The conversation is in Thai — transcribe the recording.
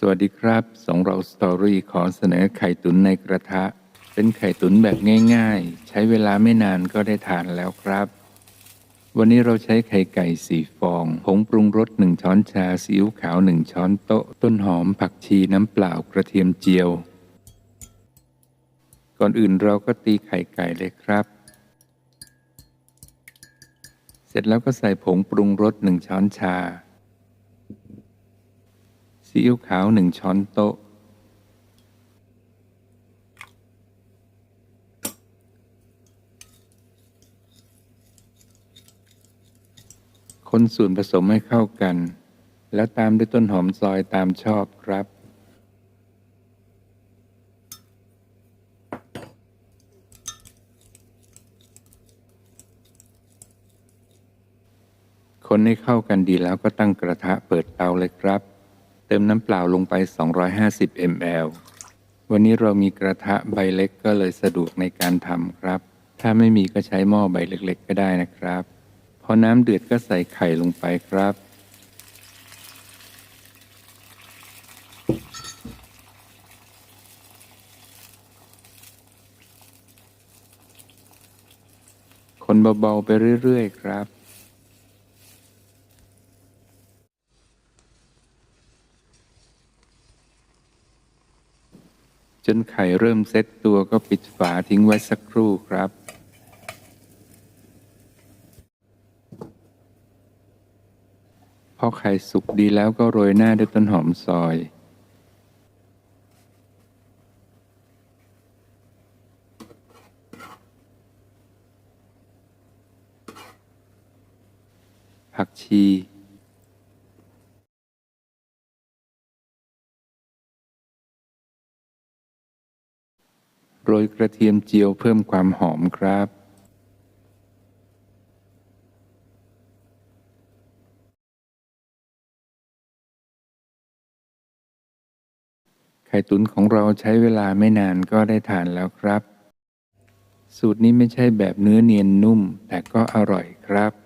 สวัสดีครับสองเราสตอรี่ขอเสนอไข่ตุ๋นในกระทะ เป็นไข่ตุ๋นแบบง่าย ๆ ใช้เวลาไม่นานก็ได้ทานแล้วครับ วันนี้เราใช้ไข่ไก่สี่ฟองผงปรุงรสหนึ่งช้อนชาซีอิ๊วขาวหนึ่งช้อนโต๊ะ ต้นหอมผักชีน้ำเปล่ากระเทียมเจียว ก่อนอื่นเราก็ตีไข่ไก่เลยครับ เสร็จแล้วก็ใส่ผงปรุงรสหนึ่งช้อนชา ซีอิ๊วขาวหนึ่งช้อนโต๊ะ คนส่วนผสมให้เข้ากัน แล้วตามด้วยต้นหอมซอยตามชอบครับคนให้เข้ากันดีแล้วก็ตั้งกระทะเปิดเตาเลยครับ เติมน้ำเปล่าลงไป 250 ml วันนี้เรามีกระทะใบเล็กก็เลยสะดวกในการทำครับ ถ้าไม่มีก็ใช้หม้อใบเล็กๆ ก็ได้นะครับ พอน้ำเดือดก็ใส่ไข่ลงไปครับ คนเบาๆไปเรื่อยๆ ครับ จนไข่เริ่มเซ็ตตัวก็ปิดฝาทิ้งไว้สักครู่ครับ พอไข่สุกดีแล้วก็โรยหน้าด้วยต้นหอมซอย ผักชี โรยกระเทียมเจียวเพิ่มความหอมครับ ไข่ตุ๋นของเราใช้เวลาไม่นานก็ได้ทานแล้วครับ สูตรนี้ไม่ใช่แบบเนื้อเนียนนุ่มแต่ก็อร่อยครับ